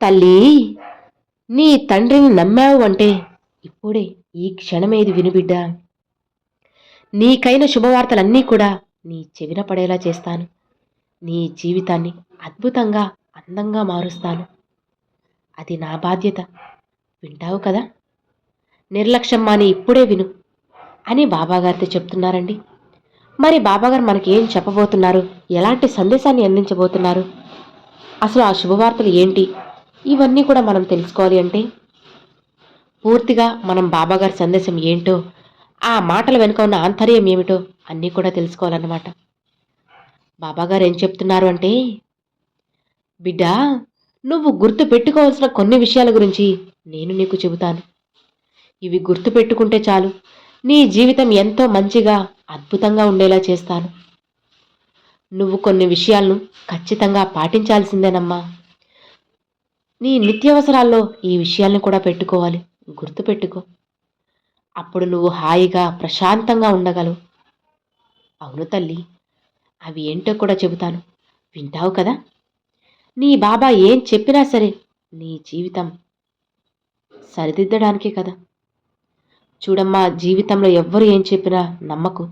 తల్లి నీ తండ్రిని నమ్మావు అంటే ఇప్పుడే ఈ క్షణమేది వినుబిడ్డ నీకైన శుభవార్తలన్నీ కూడా నీ చెవిన పడేలా చేస్తాను. నీ జీవితాన్ని అద్భుతంగా అందంగా మారుస్తాను. అది నా బాధ్యత. వింటావు కదా? నిర్లక్ష్యం మాని ఇప్పుడే విను అని బాబాగారితో చెప్తున్నారండి. మరి బాబాగారు మనకి ఏం చెప్పబోతున్నారు? ఎలాంటి సందేశాన్ని అందించబోతున్నారు? అసలు ఆ శుభవార్తలు ఏంటి? ఇవన్నీ కూడా మనం తెలుసుకోవాలి అంటే పూర్తిగా మనం బాబాగారి సందేశం ఏంటో ఆ మాటల వెనుక ఉన్న ఆంతర్యం ఏమిటో అన్నీ కూడా తెలుసుకోవాలన్నమాట. బాబాగారు ఏం చెప్తున్నారు అంటే బిడ్డ నువ్వు గుర్తు పెట్టుకోవాల్సిన కొన్ని విషయాల గురించి నేను నీకు చెబుతాను. ఇవి గుర్తు పెట్టుకుంటే చాలు. నీ జీవితం ఎంతో మంచిగా అద్భుతంగా ఉండేలా చేస్తాను. నువ్వు కొన్ని విషయాలను ఖచ్చితంగా పాటించాల్సిందేనమ్మా. నీ నిత్యావసరాల్లో ఈ విషయాల్ని కూడా పెట్టుకోవాలి. గుర్తుపెట్టుకో. అప్పుడు నువ్వు హాయిగా ప్రశాంతంగా ఉండగలవు. అవును తల్లి అవి ఏంటో కూడా చెబుతాను. వింటావు కదా? నీ బాబా ఏం చెప్పినా సరే నీ జీవితం సరిదిద్దడానికే కదా. చూడమ్మా జీవితంలో ఎవ్వరు ఏం చెప్పినా నమ్మకు.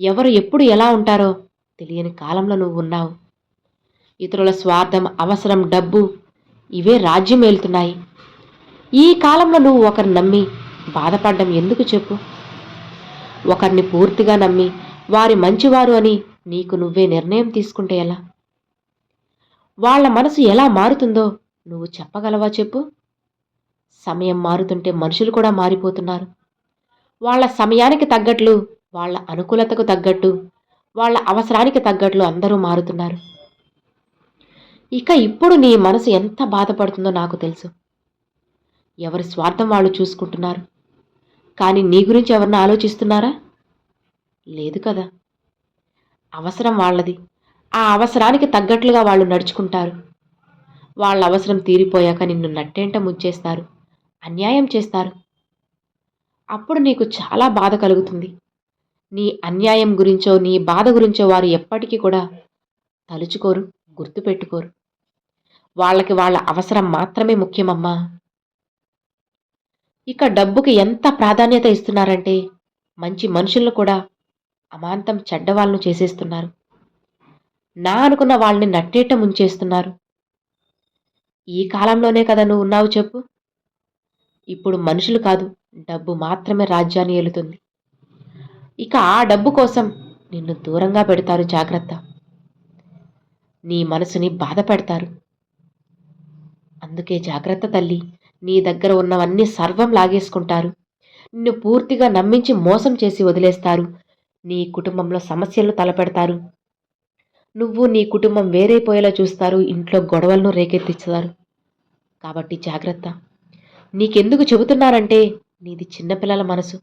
ఎవరు ఎప్పుడు ఎలా ఉంటారో తెలియని కాలంలో నువ్వు ఉన్నావు. ఇతరుల స్వార్థం అవసరం డబ్బు ఇవే రాజ్యం ఏలుతున్నాయి ఈ కాలంలో నువ్వు ఒకరిని నమ్మి బాధపడ్డం ఎందుకు చెప్పు? ఒకరిని పూర్తిగా నమ్మి వారి మంచివారు అని నీకు నువ్వే నిర్ణయం తీసుకుంటే ఎలా? వాళ్ళ మనసు ఎలా మారుతుందో నువ్వు చెప్పగలవా చెప్పు? సమయం మారుతుంటే మనుషులు కూడా మారిపోతున్నారు. వాళ్ళ సమయానికి తగ్గట్లు వాళ్ళ అనుకూలతకు తగ్గట్టు వాళ్ళ అవసరానికి తగ్గట్లు అందరూ మారుతున్నారు. ఇక ఇప్పుడు నీ మనసు ఎంత బాధపడుతుందో నాకు తెలుసు. ఎవరి స్వార్థం వాళ్ళు చూసుకుంటున్నారు? కానీ నీ గురించి ఎవరిని ఆలోచిస్తున్నారా? లేదు కదా. అవసరం వాళ్ళది. ఆ అవసరానికి తగ్గట్లుగా వాళ్ళు నడుచుకుంటారు. వాళ్ళ అవసరం తీరిపోయాక నిన్ను నట్టేంట ముచ్చేస్తారు అన్యాయం చేస్తారు. అప్పుడు నీకు చాలా బాధ కలుగుతుంది. నీ అన్యాయం గురించో నీ బాధ గురించో వారు ఎప్పటికీ కూడా తలుచుకోరు గుర్తుపెట్టుకోరు. వాళ్ళకి వాళ్ళ అవసరం మాత్రమే ముఖ్యమమ్మా. ఇక డబ్బుకి ఎంత ప్రాధాన్యత ఇస్తున్నారంటే మంచి మనుషులను కూడా అమాంతం చెడ్డవాళ్ళను చేసేస్తున్నారు. నా అనుకున్న వాళ్ళని నట్టేట ముంచేస్తున్నారు. ఈ కాలంలోనే కదా నువ్వు ఉన్నావు చెప్పు. ఇప్పుడు మనుషులు కాదు డబ్బు మాత్రమే రాజ్యాన్ని ఏలుతుంది. ఇక ఆ డబ్బు కోసం నిన్ను దూరంగా పెడతారు జాగ్రత్త. నీ మనసుని బాధ పెడతారు. అందుకే జాగ్రత్త తల్లి. నీ దగ్గర ఉన్నవన్నీ సర్వం లాగేసుకుంటారు. నిన్ను పూర్తిగా నమ్మించి మోసం చేసి వదిలేస్తారు. నీ కుటుంబంలో సమస్యలు తలపెడతారు. నువ్వు నీ కుటుంబం వేరైపోయేలా చూస్తారు. ఇంట్లో గొడవలను రేకెత్తిస్తారు. కాబట్టి జాగ్రత్త. నీకెందుకు చెబుతున్నారంటే నీది చిన్నపిల్లల మనసు.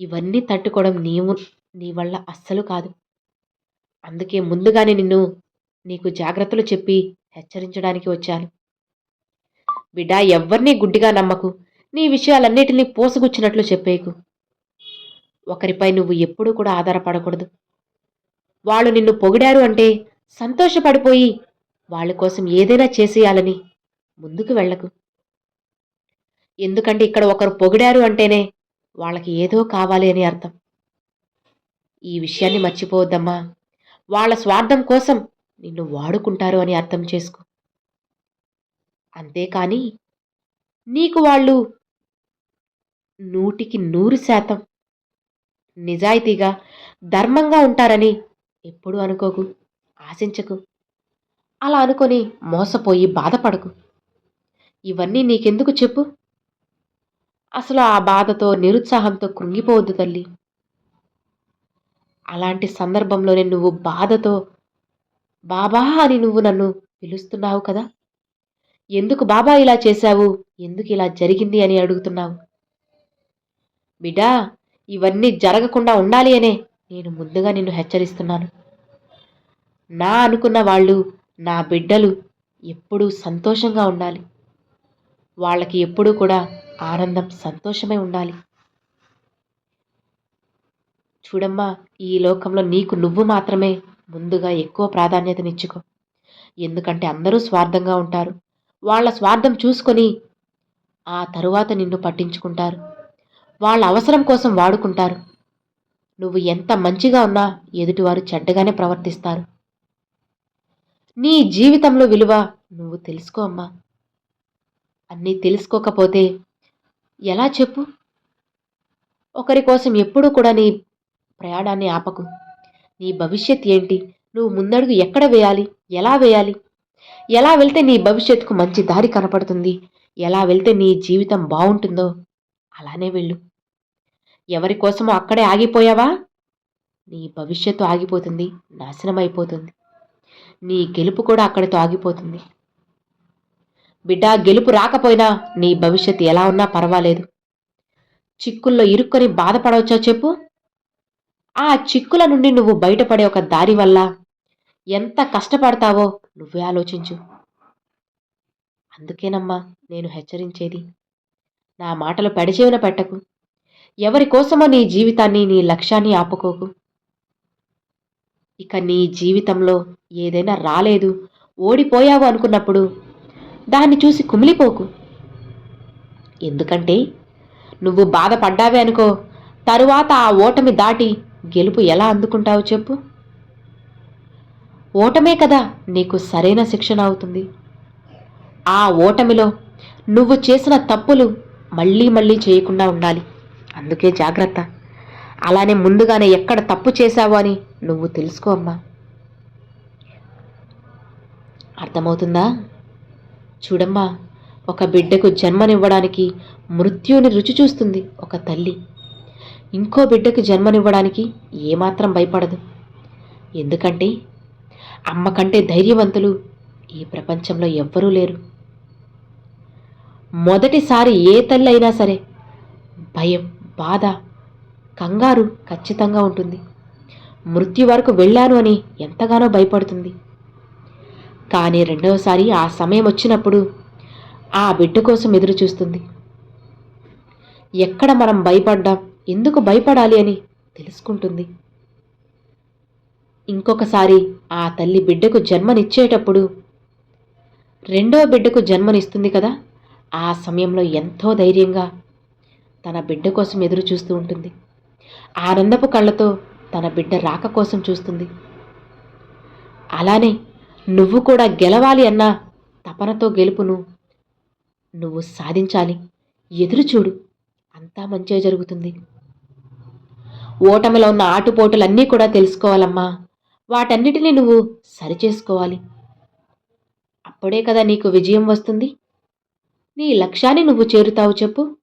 ఇవన్నీ తట్టుకోవడం నీవు నీ వల్ల అస్సలు కాదు. అందుకే ముందుగానే నిన్ను నీకు జాగ్రత్తలు చెప్పి హెచ్చరించడానికి వచ్చాను. బిడ్డ ఎవ్వరినీ గుడ్డిగా నమ్మకు. నీ విషయాలన్నిటినీ పోసుగుచ్చినట్లు చెప్పేకు. ఒకరిపై నువ్వు ఎప్పుడూ కూడా ఆధారపడకూడదు. వాళ్ళు నిన్ను పొగిడారు అంటే సంతోషపడిపోయి వాళ్ళ కోసం ఏదైనా చేసేయాలని ముందుకు వెళ్ళకు. ఎందుకంటే ఇక్కడ ఒకరు పొగిడారు అంటేనే వాళ్ళకి ఏదో కావాలి అని అర్థం. ఈ విషయాన్ని మర్చిపోవద్దమ్మా. వాళ్ళ స్వార్థం కోసం నిన్ను వాడుకుంటారు అని అర్థం చేసుకో. అంతేకాని నీకు వాళ్ళు నూటికి నూరు శాతం నిజాయితీగా ధర్మంగా ఉంటారని ఎప్పుడు అనుకోకు ఆశించకు. అలా అనుకొని మోసపోయి బాధపడకు. ఇవన్నీ నీకెందుకు చెప్పు? అసలు ఆ బాధతో నిరుత్సాహంతో కృంగిపోవద్దు తల్లి. అలాంటి సందర్భంలోనే నువ్వు బాధతో బాబా అని నువ్వు నన్ను పిలుస్తున్నావు కదా? ఎందుకు బాబా ఇలా చేశావు? ఎందుకు ఇలా జరిగింది అని అడుగుతున్నావు? బిడా ఇవన్నీ జరగకుండా ఉండాలి అనే నేను ముందుగా నిన్ను హెచ్చరిస్తున్నాను. నా అనుకున్న వాళ్ళు నా బిడ్డలు ఎప్పుడూ సంతోషంగా ఉండాలి. వాళ్ళకి ఎప్పుడూ కూడా ఆనందం సంతోషమే ఉండాలి. చూడమ్మా ఈ లోకంలో నీకు నువ్వు మాత్రమే ముందుగా ఎక్కువ ప్రాధాన్యతనిచ్చుకో. ఎందుకంటే అందరూ స్వార్థంగా ఉంటారు. వాళ్ళ స్వార్థం చూసుకొని ఆ తరువాత నిన్ను పట్టించుకుంటారు. వాళ్ళ అవసరం కోసం వాడుకుంటారు. నువ్వు ఎంత మంచిగా ఉన్నా ఎదుటివారు చెడ్డగానే ప్రవర్తిస్తారు. నీ జీవితంలో విలువ నువ్వు తెలుసుకో అమ్మా. అన్నీ తెలుసుకోకపోతే ఎలా చెప్పు? ఒకరి కోసం ఎప్పుడూ కూడా నీ ప్రయాణాన్ని ఆపకు. నీ భవిష్యత్ ఏంటి? నువ్వు ముందడుగు ఎక్కడ వేయాలి? ఎలా వేయాలి? ఎలా వెళ్తే నీ భవిష్యత్తుకు మంచి దారి కనపడుతుంది? ఎలా వెళ్తే నీ జీవితం బాగుంటుందో? అలానే వెళ్ళు. ఎవరి కోసమో అక్కడే ఆగిపోయావా? నీ భవిష్యత్తు ఆగిపోతుంది నాశనం అయిపోతుంది నీ గెలుపు కూడా అక్కడితో ఆగిపోతుంది. బిడ్డ గెలుపు రాకపోయినా నీ భవిష్యత్తు ఎలా ఉన్నా పర్వాలేదు. చిక్కుల్లో ఇరుక్కొని బాధపడవచ్చా చెప్పు? ఆ చిక్కుల నుండి నువ్వు బయటపడే ఒక దారి వల్ల ఎంత కష్టపడతావో నువ్వే ఆలోచించు. అందుకేనమ్మా నేను హెచ్చరించేది. నా మాటలు పెడచేవిన పెట్టకు. ఎవరి కోసమో నీ జీవితాన్ని నీ లక్ష్యాన్ని ఆపుకోకు. ఇక నీ జీవితంలో ఏదైనా రాలేదు ఓడిపోయావు అనుకున్నప్పుడు దాన్ని చూసి కుమిలిపోకు. ఎందుకంటే నువ్వు బాధపడ్డావే అనుకో తరువాత ఆ ఓటమి దాటి గెలుపు ఎలా అందుకుంటావు చెప్పు. ఓటమే కదా నీకు సరైన శిక్షణ అవుతుంది. ఆ ఓటమిలో నువ్వు చేసిన తప్పులు మళ్ళీ మళ్ళీ చేయకుండా ఉండాలి. అందుకే జాగ్రత్త. అలానే ముందుగానే ఎక్కడ తప్పు చేశావు అని నువ్వు తెలుసుకో అమ్మా. అర్థమవుతుందా? చూడమ్మా ఒక బిడ్డకు జన్మనివ్వడానికి మృత్యుని రుచి చూస్తుంది ఒక తల్లి. ఇంకో బిడ్డకు జన్మనివ్వడానికి ఏమాత్రం భయపడదు. ఎందుకంటే అమ్మ కంటే ధైర్యవంతులు ఈ ప్రపంచంలో ఎవ్వరూ లేరు. మొదటిసారి ఏ తల్లి అయినా సరే భయం బాధ కంగారు ఖచ్చితంగా ఉంటుంది. మృత్యు వరకు వెళ్ళాను అని ఎంతగానో భయపడుతుంది. కానీ రెండవసారి ఆ సమయం వచ్చినప్పుడు ఆ బిడ్డ కోసం ఎదురు చూస్తుంది. ఎక్కడ మనం భయపడ్డాం ఎందుకు భయపడాలి అని తెలుసుకుంటుంది. ఇంకొకసారి ఆ తల్లి బిడ్డకు జన్మనిచ్చేటప్పుడు. రెండో బిడ్డకు జన్మనిస్తుంది కదా ఆ సమయంలో ఎంతో ధైర్యంగా తన బిడ్డ కోసం ఎదురు చూస్తూ ఉంటుంది. ఆనందపు కళ్ళతో తన బిడ్డ రాక కోసం చూస్తుంది. అలానే నువ్వు కూడా గెలవాలి అన్న తపనతో గెలుపును నువ్వు సాధించాలి. ఎదురు చూడు అంతా మంచిగా జరుగుతుంది. ఓటమిలో ఉన్న ఆటుపోటులన్నీ కూడా తెలుసుకోవాలమ్మా. వాటన్నిటినీ నువ్వు సరిచేసుకోవాలి. అప్పుడే కదా నీకు విజయం వస్తుంది. నీ లక్ష్యాన్ని నువ్వు చేరుతావు చెప్పు.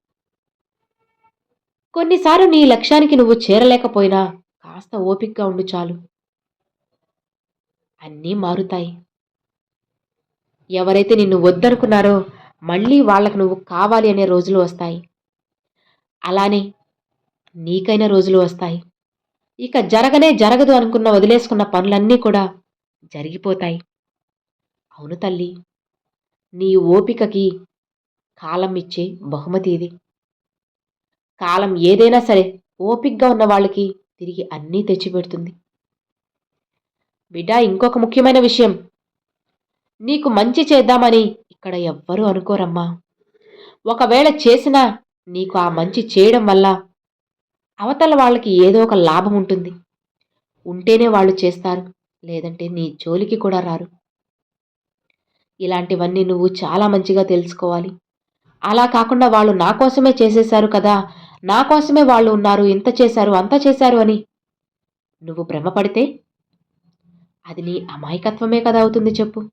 కొన్నిసార్లు నీ లక్ష్యానికి నువ్వు చేరలేకపోయినా కాస్త ఓపిక్గా ఉండు చాలు. అన్నీ మారుతాయి. ఎవరైతే నిన్ను వద్దనుకున్నారో మళ్ళీ వాళ్ళకు నువ్వు కావాలి అనే రోజులు వస్తాయి. అలానే నీకైన రోజులు వస్తాయి. ఇక జరగనే జరగదు అనుకున్న వదిలేసుకున్న పనులన్నీ కూడా జరిగిపోతాయి. అవును తల్లి నీ ఓపికకి కాలం ఇచ్చే బహుమతి ఇది. కాలం ఏదైనా సరే ఓపిక్గా ఉన్న వాళ్ళకి తిరిగి అన్నీ తెచ్చిపెడుతుంది బిడ్డ ఇంకొక ముఖ్యమైన విషయం. నీకు మంచి చేద్దామని ఇక్కడ ఎవ్వరూ అనుకోరమ్మా. ఒకవేళ చేసినా నీకు ఆ మంచి చేయడం వల్ల అవతల వాళ్ళకి ఏదో ఒక లాభం ఉంటుంది. ఉంటేనే వాళ్ళు చేస్తారు. లేదంటే నీ జోలికి కూడా రారు. ఇలాంటివన్నీ నువ్వు చాలా మంచిగా తెలుసుకోవాలి. అలా కాకుండా వాళ్ళు నా కోసమే చేసేశారు కదా. నా కోసమే వాళ్ళు ఉన్నారు. ఇంత చేశారు అంత చేశారు అని. నువ్వు భ్రమపడితే అది నీ అమాయకత్వమే కదా అవుతుంది చెప్పు.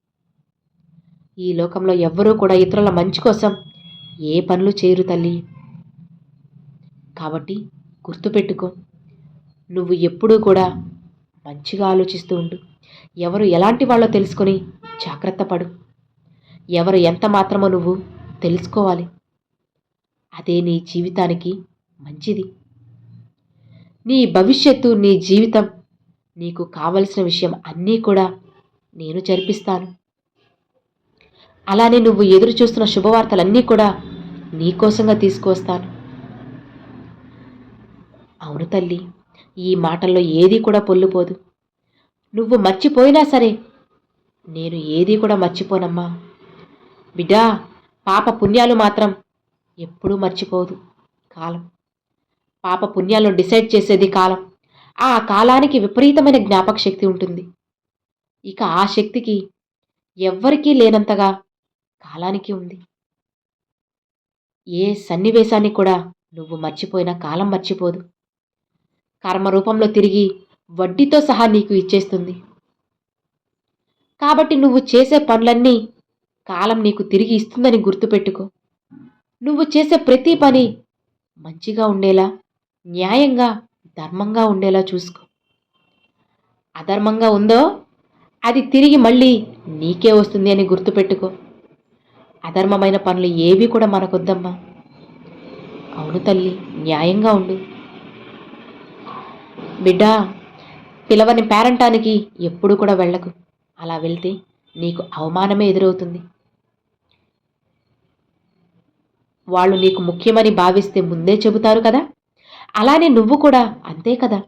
ఈ లోకంలో ఎవ్వరూ కూడా ఇతరుల మంచి కోసం ఏ పనులు చేయరు తల్లి. కాబట్టి గుర్తుపెట్టుకో. నువ్వు ఎప్పుడూ కూడా మంచిగా ఆలోచిస్తూ ఉండు. ఎవరు ఎలాంటి వాళ్ళో తెలుసుకొని జాగ్రత్త పడు. ఎవరు ఎంత మాత్రమో నువ్వు తెలుసుకోవాలి. అదే నీ జీవితానికి మంచిది. నీ భవిష్యత్తు నీ జీవితం నీకు కావలసిన విషయం అన్నీ కూడా నేను జరిపిస్తాను. అలానే నువ్వు ఎదురు చూస్తున్న శుభవార్తలన్నీ కూడా నీకోసంగా తీసుకువస్తాను. అవును తల్లి ఈ మాటల్లో ఏదీ కూడా పొల్లుపోదు. నువ్వు మర్చిపోయినా సరే నేను ఏదీ కూడా మర్చిపోనమ్మా. బిడ్డా పాప పుణ్యాలు మాత్రం ఎప్పుడూ మర్చిపోదు. కాలం. పాప పుణ్యాలను డిసైడ్ చేసేది కాలం. ఆ కాలానికి విపరీతమైన జ్ఞాపక శక్తి ఉంటుంది. ఇక ఆ శక్తికి ఎవ్వరికీ లేనంతగా కాలానికి ఉంది. ఏ సన్నివేశాన్ని కూడా నువ్వు మర్చిపోయినా కాలం మర్చిపోదు. కర్మ రూపంలో తిరిగి వడ్డీతో సహా నీకు ఇచ్చేస్తుంది. కాబట్టి నువ్వు చేసే పనులన్నీ కాలం నీకు తిరిగి ఇస్తుందని గుర్తుపెట్టుకో. నువ్వు చేసే ప్రతి పని మంచిగా ఉండేలా న్యాయంగా ధర్మంగా ఉండేలా చూసుకో. అధర్మంగా ఉందో అది తిరిగి మళ్ళీ నీకే వస్తుంది అని గుర్తుపెట్టుకో. అధర్మమైన పనులు ఏవి కూడా మనకొద్దమ్మా. అవును తల్లి న్యాయంగా ఉండు. బిడ్డా పిలవని పేరంటానికి ఎప్పుడు కూడా వెళ్ళకు. అలా వెళ్తే నీకు అవమానమే ఎదురవుతుంది. వాళ్ళు నీకు ముఖ్యమని భావిస్తే ముందే చెబుతారు కదా? అలానే నువ్వు కూడా అంతే కదా?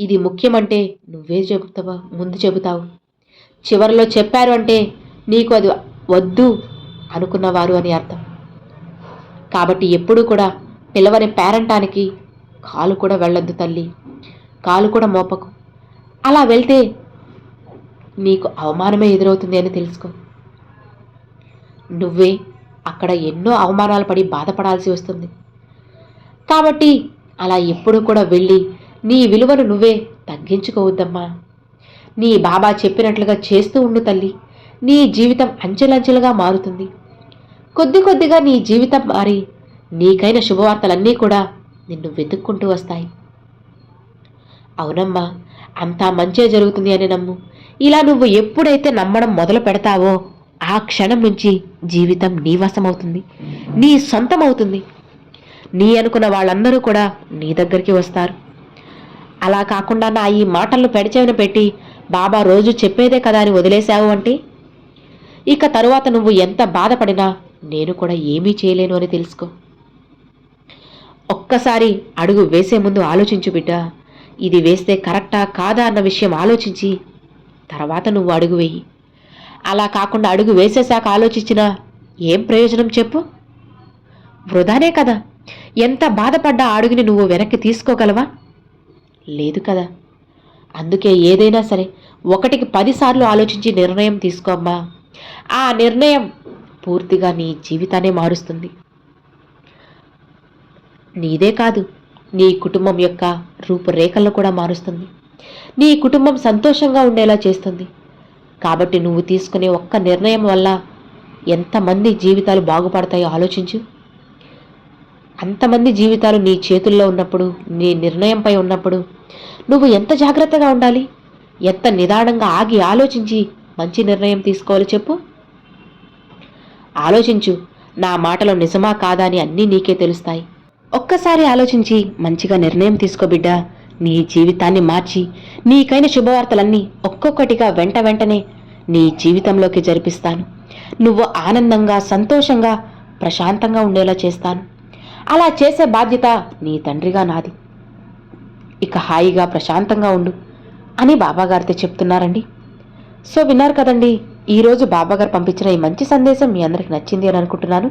ఇది ముఖ్యమంటే నువ్వే చెబుతావా? ముందు చెబుతావు. చివరిలో చెప్పారు అంటే నీకు అది వద్దు అనుకున్నవారు అని అర్థం. కాబట్టి ఎప్పుడూ కూడా పిలవని పేరంటానికి కాలు కూడా వెళ్ళొద్దు తల్లి. కాలు కూడా మోపకు. అలా వెళ్తే నీకు అవమానమే ఎదురవుతుంది అని తెలుసుకో. నువ్వే అక్కడ ఎన్నో అవమానాలు పడి బాధపడాల్సి వస్తుంది. కాబట్టి అలా ఎప్పుడు కూడా వెళ్ళి నీ విలువను నువ్వే తగ్గించుకోవద్దమ్మా. నీ బాబా చెప్పినట్లుగా చేస్తూ ఉండు తల్లి. నీ జీవితం అంచెలంచెలుగా మారుతుంది. కొద్ది కొద్దిగా నీ జీవితం మారి నీకైన శుభవార్తలన్నీ కూడా నిన్ను వెతుక్కుంటూ వస్తాయి. అవునమ్మా అంతా మంచే జరుగుతుంది అని నమ్ము. ఇలా నువ్వు ఎప్పుడైతే నమ్మడం మొదలు పెడతావో ఆ క్షణం నుంచి జీవితం నీ వశమవుతుంది నీ సొంతమవుతుంది. నీ అనుకున్న వాళ్ళందరూ కూడా నీ దగ్గరికి వస్తారు. అలా కాకుండా నా ఈ మాటలను పెడిచేవిన పెట్టి బాబా రోజు చెప్పేదే కదా అని వదిలేశావు అంటే? ఇక తరువాత నువ్వు ఎంత బాధపడినా నేను కూడా ఏమీ చేయలేను అని తెలుసుకో. ఒక్కసారి అడుగు వేసే ముందు ఆలోచించు బిడ్డ. ఇది వేస్తే కరెక్టా కాదా అన్న విషయం ఆలోచించి తర్వాత నువ్వు అడుగు వేయి. అలా కాకుండా అడుగు వేసేశాక ఆలోచించినా ఏం ప్రయోజనం చెప్పు? వృధానే కదా. ఎంత బాధపడ్డా అడుగుని నువ్వు వెనక్కి తీసుకోగలవా? లేదు కదా. అందుకే ఏదైనా సరే ఒకటికి పదిసార్లు ఆలోచించి నిర్ణయం తీసుకోమ్మా ఆ నిర్ణయం పూర్తిగా నీ జీవితాన్ని మారుస్తుంది. నీదే కాదు నీ కుటుంబం యొక్క రూపురేఖలను కూడా మారుస్తుంది. నీ కుటుంబం సంతోషంగా ఉండేలా చేస్తుంది. కాబట్టి నువ్వు తీసుకునే ఒక్క నిర్ణయం వల్ల ఎంతమంది జీవితాలు బాగుపడతాయో ఆలోచించు. అంతమంది జీవితాలు నీ చేతుల్లో ఉన్నప్పుడు నీ నిర్ణయంపై ఉన్నప్పుడు నువ్వు ఎంత జాగ్రత్తగా ఉండాలి? ఎంత నిదానంగా ఆగి ఆలోచించి మంచి నిర్ణయం తీసుకోవాలి చెప్పు. ఆలోచించు నా మాటలో నిజమా కాదా అని అన్నీ నీకే తెలుస్తాయి. ఒక్కసారి ఆలోచించి మంచిగా నిర్ణయం తీసుకో బిడ్డా. నీ జీవితాన్ని మార్చి నీకైన శుభవార్తలన్నీ ఒక్కొక్కటిగా వెంట వెంటనే నీ జీవితంలోకి జరిపిస్తాను. నువ్వు ఆనందంగా సంతోషంగా ప్రశాంతంగా ఉండేలా చేస్తాను. అలా చేసే బాధ్యత నీ తండ్రిగా నాది. ఇక హాయిగా ప్రశాంతంగా ఉండు అని బాబాగారితో చెప్తున్నారండి. సో విన్నారు కదండి ఈరోజు బాబాగారు పంపించిన ఈ మంచి సందేశం మీ అందరికి నచ్చింది అని అనుకుంటున్నాను.